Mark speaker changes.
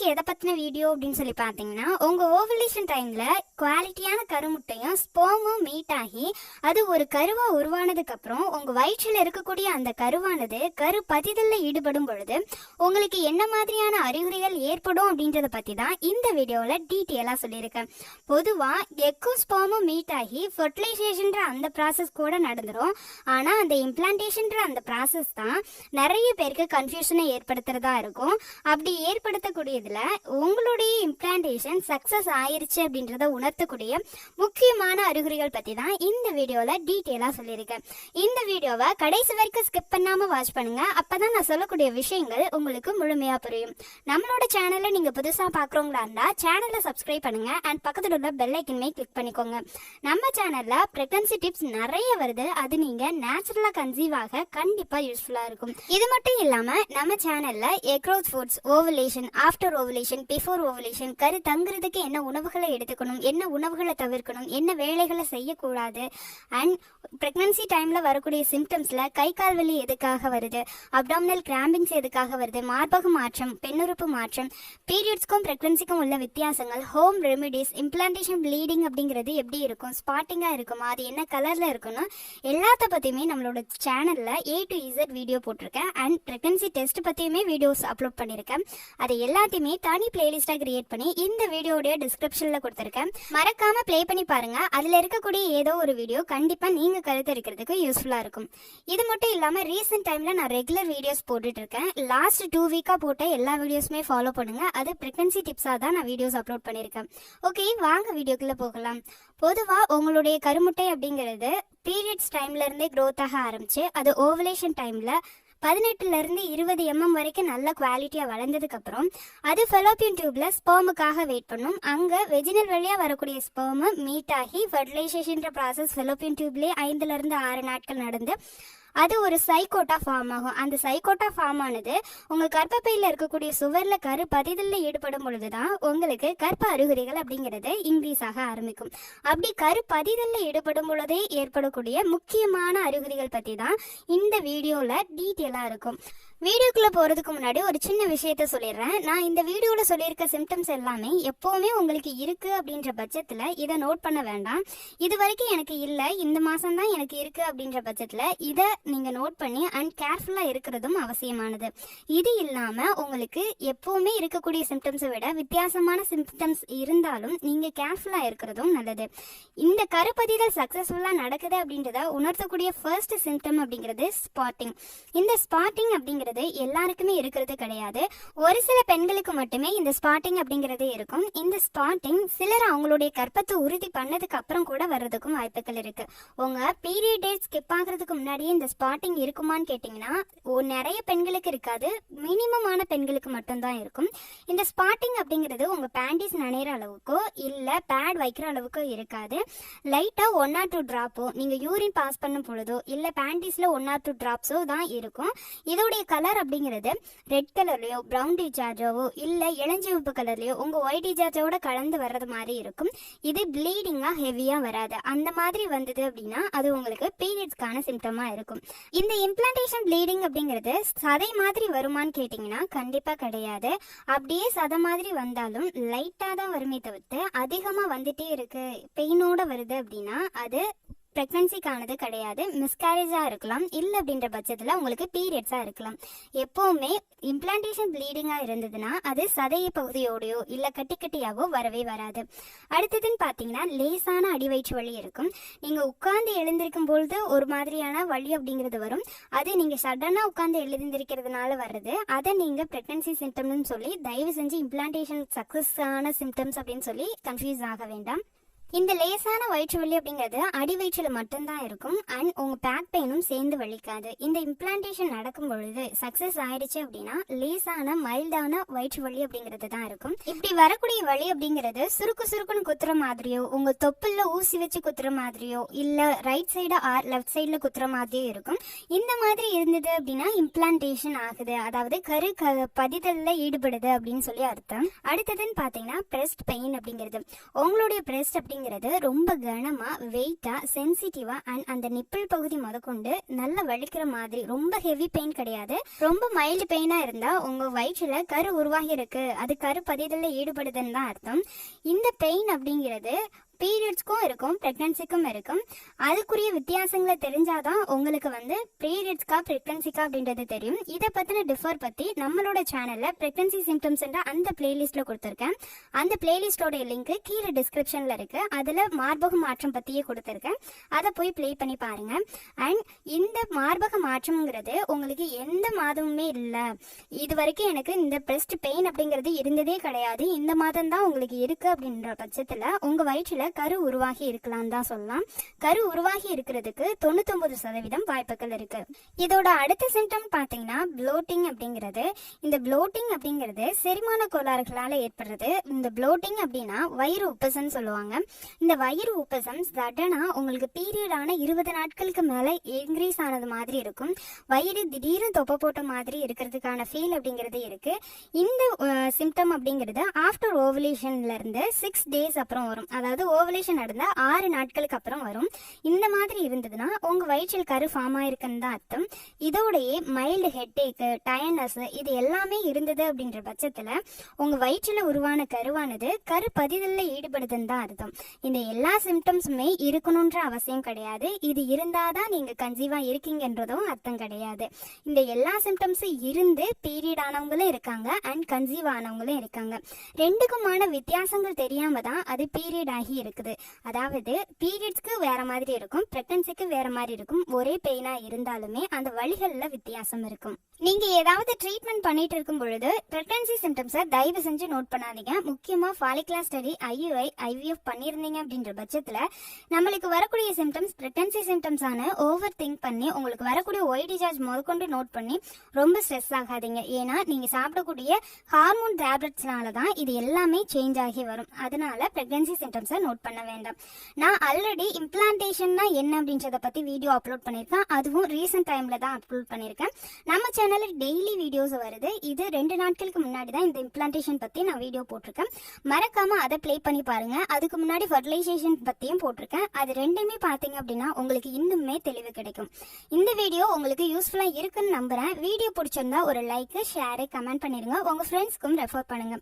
Speaker 1: இன்னைக்கு எதை பத்தின வீடியோ அப்படின்னு சொல்லி பார்த்தீங்கன்னா உங்க ஓவலேஷன் டைம்ல குவாலிட்டியான கருமுட்டையும் ஸ்போமும் மீட் ஆகி அது ஒரு கருவா உருவானதுக்கு அப்புறம் உங்க வயிற்றில் இருக்கக்கூடிய அந்த கருவானது கரு பதிதல்ல ஈடுபடும் பொழுது உங்களுக்கு என்ன மாதிரியான அறிகுறிகள் ஏற்படும் அப்படின்றத பத்தி தான் இந்த வீடியோல டீட்டெயிலா சொல்லியிருக்கேன். பொதுவா எக்கும் ஸ்போமும் மீட் ஆகி ஃபர்டிலைசேஷன்ற அந்த ப்ராசஸ் கூட நடந்துரும். ஆனா அந்த இம்ப்ளான்டேஷன்ற அந்த ப்ராசஸ் தான் நிறைய பேருக்கு கன்ஃபியூஷனை ஏற்படுத்துறதா இருக்கும். அப்படி ஏற்படுத்தக்கூடியது ஏற்படுத்தக்கூடியதுல உங்களுடைய இம்ப்ளான்டேஷன் சக்சஸ் ஆயிருச்சு அப்படின்றத உணர்த்தக்கூடிய முக்கியமான அறிகுறிகள் பத்தி தான் இந்த வீடியோல டீட்டெயிலா சொல்லியிருக்கேன் இந்த வீடியோவை கடைசி வரைக்கும் ஸ்கிப் பண்ணாம வாட்ச் பண்ணுங்க. அப்பதான் நான் சொல்லக்கூடிய விஷயங்கள் உங்களுக்கு முழுமையா புரியும். நம்மளோட சேனலை நீங்க புதுசா பாக்குறவங்களா இருந்தா சேனலை சப்ஸ்கிரைப் பண்ணுங்க. அண்ட் பக்கத்துல உள்ள பெல் ஐக்கன்மே கிளிக் பண்ணிக்கோங்க. நம்ம சேனல்ல பிரெக்னன்சி டிப்ஸ் நிறைய வருது. அது நீங்க நேச்சுரலா கன்சீவ் ஆக கண்டிப்பா யூஸ்ஃபுல்லா இருக்கும். இது மட்டும் இல்லாம நம்ம சேனல்ல எக்ரோத் foods ovulation after ovulation before ovulation கரு தங்குறதுக்கு என்ன உணவுகளை எடுத்துக்கணும் என்ன உணவுகளை தவிர்க்கணும் என்ன வேலைகளை செய்யக்கூடாது அண்ட் ப்ரெக்னன்சி டைமில் வரக்கூடிய சிம்டம்ஸில் கை கால் வலி எதுக்காக வருது அப்டாமினல் கிராம்பிங்ஸ் எதுக்காக வருது மார்பக மாற்றம் பெண்ணுறுப்பு மாற்றம் பீரியட்ஸ்க்கும் ப்ரெக்னன்சிக்கும் உள்ள வித்தியாசங்கள் ஹோம் ரெமிடிஸ் இம்ப்ளான்டேஷன் ப்ளீடிங் அப்படிங்கிறது எப்படி இருக்கும் ஸ்பாட்டிங்காக இருக்குமா அது என்ன கலரில் இருக்கணும் எல்லாத்த பற்றியுமே நம்மளோட சேனலில் ஏ டு இசட் வீடியோ போட்டிருக்கேன் அண்ட் ப்ரெக்னன்சி டெஸ்ட் பற்றியுமே வீடியோஸ் அப்லோட் பண்ணியிருக்கேன். அதை எல்லாத்தையும் தனி பிளேலிஸ்டா கிரியேட் பண்ணி இந்த வீடியோடைய டிஸ்கிரிப்ஷன்ல கொடுத்துருக்கேன். மறக்காம ப்ளே பண்ணி பாருங்க. அதுல இருக்கக்கூடிய ஏதோ ஒரு வீடியோ கண்டிப்பா நீங்க கருத்து இருக்கிறதுக்கு யூஸ்ஃபுல்லா இருக்கும். இது மட்டும் இல்லாம ரீசெண்ட் டைம்ல நான் ரெகுலர் வீடியோஸ் போட்டுட்டு இருக்கேன். லாஸ்ட் டூ வீக்கா போட்ட எல்லா வீடியோஸுமே ஃபாலோ பண்ணுங்க. அது பிரெக்னன்சி டிப்ஸா தான் நான் வீடியோஸ் அப்லோட் பண்ணியிருக்கேன். ஓகே வாங்க வீடியோக்குள்ள போகலாம். பொதுவா உங்களுடைய கருமுட்டை அப்படிங்கிறது பீரியட்ஸ் டைம்ல இருந்தே க்ரோத் ஆக ஆரம்பிச்சு அது ஓவலேஷன் டைம்ல பதினெட்டுல இருந்து இருபது எம்எம் வரைக்கும் நல்ல குவாலிட்டியா வளர்ந்ததுக்கு அப்புறம் அது ஃபெலோப்பியன் டியூப்ல ஸ்போமுக்காக வெயிட் பண்ணும். அங்க வெஜினல் வழியா வரக்கூடிய ஸ்பெர்ம் மீட் ஆகி ஃபெர்டிலைசேஷன் ப்ராசஸ் ஃபெலோப்பியன் டியூப்லயே ஐந்துல இருந்து ஆறு நாட்கள் நடந்து அது ஒரு சைக்கோட்டா ஃபார்ம் ஆகும். அந்த சைக்கோட்டா ஃபார்ம் ஆனது உங்கள் கர்ப்பப்பையில் இருக்கக்கூடிய சுவரில் கரு பதிதலில் ஈடுபடும் பொழுதுதான் உங்களுக்கு கர்ப்ப அறிகுறிகள் அப்படிங்கிறது இன்க்ரீஸ் ஆக ஆரம்பிக்கும். அப்படி கரு பதிதலில் ஈடுபடும் பொழுதே ஏற்படக்கூடிய முக்கியமான அறிகுறிகள் பற்றி தான் இந்த வீடியோவில் டீட்டெயிலாக இருக்கும். வீடியோக்குள்ள போறதுக்கு முன்னாடி ஒரு சின்ன விஷயத்த சொல்லிடுறேன். நான் இந்த வீடியோல சொல்லியிருக்க சிம்டம்ஸ் எல்லாமே எப்பவுமே உங்களுக்கு இருக்கு அப்படின்ற பட்சத்துல இதை நோட் பண்ண வேண்டாம். இது வரைக்கும் எனக்கு இல்லை. இந்த மாசம் தான் எனக்கு இருக்கு அப்படின்ற பட்சத்துல இதை நீங்க நோட் பண்ணி அண்ட் கேர்ஃபுல்லா இருக்கிறதும் அவசியமானது. இது இல்லாம உங்களுக்கு எப்பவுமே இருக்கக்கூடிய சிம்டம்ஸை விட வித்தியாசமான சிம்டம்ஸ் இருந்தாலும் நீங்க கேர்ஃபுல்லா இருக்கிறதும் நல்லது. இந்த கருப்பதிதல் சக்சஸ்ஃபுல்லா நடக்குது அப்படின்றத உணர்த்தக்கூடிய ஃபர்ஸ்ட் சிம்டம் அப்படிங்கிறது ஸ்பாட்டிங் இந்த ஸ்பாட்டிங் அப்படிங்கிறது எல்லாருக்குமே இருக்கிறது கிடையாது. ஒரு சில பெண்களுக்கு மட்டுமே இந்த ஸ்பாட்டிங் அப்படிங்கிறது இருக்கும். இந்த ஸ்பாட்டிங் சிலர் அவங்களுடைய கற்பத்தை உறுதி பண்ணதுக்கு அப்புறம் கூட வர்றதுக்கும் வாய்ப்புகள் இருக்கு. உங்க பீரியட் டேட் ஸ்கிப் ஆகுறதுக்கு முன்னாடியே இந்த ஸ்பாட்டிங் இருக்குமான்னு கேட்டிங்கன்னா ஓ- நிறைய பெண்களுக்கு இருக்காது. மினிமமான பெண்களுக்கு மட்டும்தான் இருக்கும். இந்த ஸ்பாட்டிங் அப்படிங்கிறது உங்கள் பேண்டிஸ் நனைகிற அளவுக்கோ இல்லை பேட் வைக்கிற அளவுக்கோ இருக்காது. லைட்டாக ஒன் ஆர் டூ ட்ராப்போ நீங்கள் யூரின் பாஸ் பண்ணும் பொழுதோ இல்லை பேண்டிஸில் ஒன் ஆர் டூ ட்ராப்ஸோ தான் இருக்கும். இதோடைய கலர் அப்படிங்கிறது ரெட் கலர்லையோ ப்ரௌன் டிசார்ஜாவோ இல்லை இளஞ்சிவப்பு கலர்லையோ உங்கள் ஒயிட் டிசார்ஜோட கலந்து வர்றது மாதிரி இருக்கும். இது ப்ளீடிங்காக ஹெவியாக வராது. அந்த மாதிரி வந்தது அப்படின்னா அது உங்களுக்கு பீரியட்ஸ்க்கான சிம்டமாக இருக்கும். இந்த இம்ப்ளான்டேஷன் ப்ளீடிங் அப்படிங்கிறது சதை மாதிரி வருமான்னு கேட்டிங்கன்னா கண்டிப்பா கிடையாது. அப்படியே சதை மாதிரி வந்தாலும் லைட்டா தான் வருமே தவிர்த்து அதிகமா வந்துட்டே இருக்கு. பெயினோட வருது அப்படின்னா அது ப்ரெக்னன்சிக்கானது கிடையாது. மிஸ்கேரேஜாக இருக்கலாம். இல்லை அப்படின்ற பட்சத்தில் உங்களுக்கு பீரியட்ஸாக இருக்கலாம். எப்போவுமே இம்ப்ளான்டேஷன் ப்ளீடிங்காக இருந்ததுன்னா அது சதைய பகுதியோடையோ இல்லை கட்டி கட்டியாவோ வரவே வராது. அடுத்ததுன்னு பார்த்தீங்கன்னா லேசான அடிவயிற்று வலி இருக்கும். நீங்கள் உட்கார்ந்து எழுந்திருக்கும் பொழுது ஒரு மாதிரியான வலி அப்படிங்கிறது வரும். அது நீங்கள் சடனாக உட்கார்ந்து எழுந்திருக்கிறதுனால வர்றது. அதை நீங்கள் ப்ரெக்னன்சி சிம்டம்னு சொல்லி தயவு செஞ்சு இம்ப்ளான்டேஷன் சக்ஸஸ் ஆன சிம்டம்ஸ் அப்படின்னு சொல்லி கன்ஃபியூஸ் ஆக வேண்டாம். இந்த லேசான வயிற்று வலி அப்படிங்கிறது அடி வயிற்றுல மட்டும்தான் இருக்கும். அண்ட் உங்க பேக் பெயினும் சேர்ந்து வலிக்காது. இந்த இம்ப்ளான்டேஷன் நடக்கும் பொழுது சக்சஸ் ஆயிடுச்சு அப்படின்னா லேசான மைல்டான வயிற்று வலி அப்படிங்கிறது தான் இருக்கும். இப்படி வரக்கூடிய வலி அப்படிங்கிறது சுருக்கு சுருக்குன்னு குத்துற மாதிரியோ உங்க தொப்புல ஊசி வச்சு குத்துற மாதிரியோ இல்ல ரைட் சைடு ஆர் லெஃப்ட் சைடுல குத்துற மாதிரியோ இருக்கும். இந்த மாதிரி இருந்தது அப்படின்னா இம்ப்ளான்டேஷன் ஆகுது. அதாவது கரு க பதிதல்ல ஈடுபடுது அப்படின்னு சொல்லி அர்த்தம். அடுத்ததுன்னு பாத்தீங்கன்னா பிரெஸ்ட் பெயின் அப்படிங்கிறது. உங்களுடைய பிரெஸ்ட் அப்படிங்கிறது அப்படிங்கிறது ரொம்ப கனமா வெயிட்டா சென்சிட்டிவாக அண்ட் அந்த நிப்பிள் பகுதி முதற்கொண்டு நல்லா வலிக்கிற மாதிரி ரொம்ப ஹெவி பெயின் கிடையாது. ரொம்ப மைல்டு பெயினா இருந்தா உங்க வயிற்றுல கரு உருவாகி இருக்கு. அது கரு பதிதலில் ஈடுபடுதுன்னு தான் அர்த்தம். இந்த பெயின் அப்படிங்கிறது பீரியட்ஸ்க்கும் இருக்கும் ப்ரெக்னன்சிக்கும் இருக்கும். அதுக்குரிய வித்தியாசங்களை தெரிஞ்சாதான் உங்களுக்கு வந்து பீரியட்ஸ்க்கா ப்ரெக்னன்சிக்கா அப்படின்றது தெரியும். இதை பத்தின டிஃபர் பத்தி நம்மளோட சேனல்ல ப்ரெக்னன்சி சிம்டம்ஸ் அந்த பிளேலிஸ்ட்ல கொடுத்துருக்கேன். அந்த பிளேலிஸ்டோட லிங்க் கீழே டிஸ்கிரிப்ஷன்ல இருக்கு. அதுல மார்பக மாற்றம் பத்தியே கொடுத்துருக்கேன். அதை போய் ப்ளே பண்ணி பாருங்க. அண்ட் இந்த மார்பக மாற்றம்ங்கிறது உங்களுக்கு எந்த மாதமுமே இல்லை. இது வரைக்கும் எனக்கு இந்த பிரஸ்ட் பெயின் அப்படிங்கிறது இருந்ததே கிடையாது. இந்த மாதம் தான் உங்களுக்கு இருக்கு அப்படின்ற பட்சத்துல உங்க வயிற்றுல கரு உருவாகி இருக்கலாம் தான் சொல்லலாம். கரு உருவாகி இருக்கிறதுக்கு தொண்ணூத்தொன்பது சதவீதம் வாய்ப்புகள் இருக்கு. இதோட அடுத்த சிம்டம் பாத்தீங்கன்னா ப்ளோட்டிங் அப்படிங்கிறது. இந்த ப்ளோட்டிங் அப்படிங்கிறது செரிமான கோளாறுகளால ஏற்படுறது. இந்த ப்ளோட்டிங் அப்படின்னா வயிறு உப்பசம் சொல்லுவாங்க. இந்த வயிறு உப்பசம் சடனா உங்களுக்கு பீரியடான இருபது நாட்களுக்கு மேல இன்க்ரீஸ் ஆனது மாதிரி இருக்கும். வயிறு திடீர்னு தொப்பை போட்ட மாதிரி இருக்கிறதுக்கான ஃபீல் அப்படிங்கிறது இருக்கு. இந்த சிம்டம் அப்படிங்கிறது ஆஃப்டர் ஓவலேஷன்ல இருந்து சிக்ஸ் டேஸ் அப்புறம் வரும். அதாவது ஓவலேஷன் நடந்த ஆறு நாட்களுக்கு அப்புறம் வரும். இந்த மாதிரி இருந்ததுன்னா உங்க வயிற்றில் கரு ஃபார்ம் ஆயிருக்குன்னு தான் அர்த்தம். இதோடையே மைல்டு ஹெட்டேக்கு டயர்னஸ் இது எல்லாமே இருந்தது அப்படின்ற பட்சத்துல உங்க வயிற்றில் உருவான கருவானது கரு பதிதல்ல ஈடுபடுதுன்னு தான் அர்த்தம். இந்த எல்லா சிம்டம்ஸுமே இருக்கணுன்ற அவசியம் கிடையாது. இது இருந்தாதான் நீங்க கன்சீவா இருக்கீங்கன்றதும் அர்த்தம் கிடையாது. இந்த எல்லா சிம்டம்ஸும் இருந்து பீரியட் ஆனவங்களும் இருக்காங்க அண்ட் கன்சீவ் ஆனவங்களும் இருக்காங்க. ரெண்டுக்குமான வித்தியாசங்கள் தெரியாம தான் அது பீரியட் ஆகி இருக்குது. அதாவது பீரியட்ஸ்க்கு வேற மாதிரி இருக்கும் பிரெக்னன்சிக்கு வேற மாதிரி இருக்கும். ஒரே பெயினா இருந்தாலுமே அந்த வழிகள்ல வித்தியாசம் இருக்கும். நீங்க ஏதாவது ட்ரீட்மெண்ட் பண்ணிட்டு இருக்கும் பொழுது பிரெக்னன்சி சிம்டம்ஸை தயவு செஞ்சு நோட் பண்ணாதீங்க. முக்கியமா ஃபாலிகுலர் ஸ்டடி ஐயுஐ ஐவிஎஃப் பண்ணியிருந்தீங்க அப்படின்ற பட்சத்துல நம்மளுக்கு வரக்கூடிய சிம்டம்ஸ் பிரெக்னன்சி சிம்டம்ஸ் ஆன ஓவர் திங்க் பண்ணி உங்களுக்கு வரக்கூடிய ஒய்டி சார்ஜ் முதற்கொண்டு நோட் பண்ணி ரொம்ப ஸ்ட்ரெஸ் ஆகாதீங்க. ஏன்னா நீங்க சாப்பிடக்கூடிய ஹார்மோன் டேப்லெட்ஸ்னால தான் இது எல்லாமே சேஞ்ச் ஆகி வரும். அதனால பிரெக்னன்சி சிம்டம்ஸை நோட் பண்ண வேண்டாம். நான் ஆல்ரெடி இம்ப்ளான்டேஷன்னா என்ன அப்படின்றத பத்தி வீடியோ அப்லோட் பண்ணியிருக்கேன். அதுவும் ரீசெண்ட் டைம்ல தான் அப்லோட் பண்ணியிருக்கேன். நம்ம சேனலில் டெய்லி வீடியோஸ் வருது. இது ரெண்டு நாட்களுக்கு முன்னாடி தான் இந்த இம்ப்ளான்டேஷன் பத்தி நான் வீடியோ போட்டிருக்கேன். மறக்காம அதை ப்ளே பண்ணி பாருங்க. அதுக்கு முன்னாடி ஃபர்டிலைசேஷன் பத்தியும் போட்டிருக்கேன். அது ரெண்டுமே பாத்தீங்க அப்படின்னா உங்களுக்கு இன்னுமே தெளிவு கிடைக்கும். இந்த வீடியோ உங்களுக்கு யூஸ்ஃபுல்லா இருக்குன்னு நம்புறேன். வீடியோ பிடிச்சிருந்தா ஒரு லைக் ஷேர் கமெண்ட் பண்ணிருங்க. உங்க ஃப்ரெண்ட்ஸ்க்கும் ரெஃபர் பண்ணுங்க.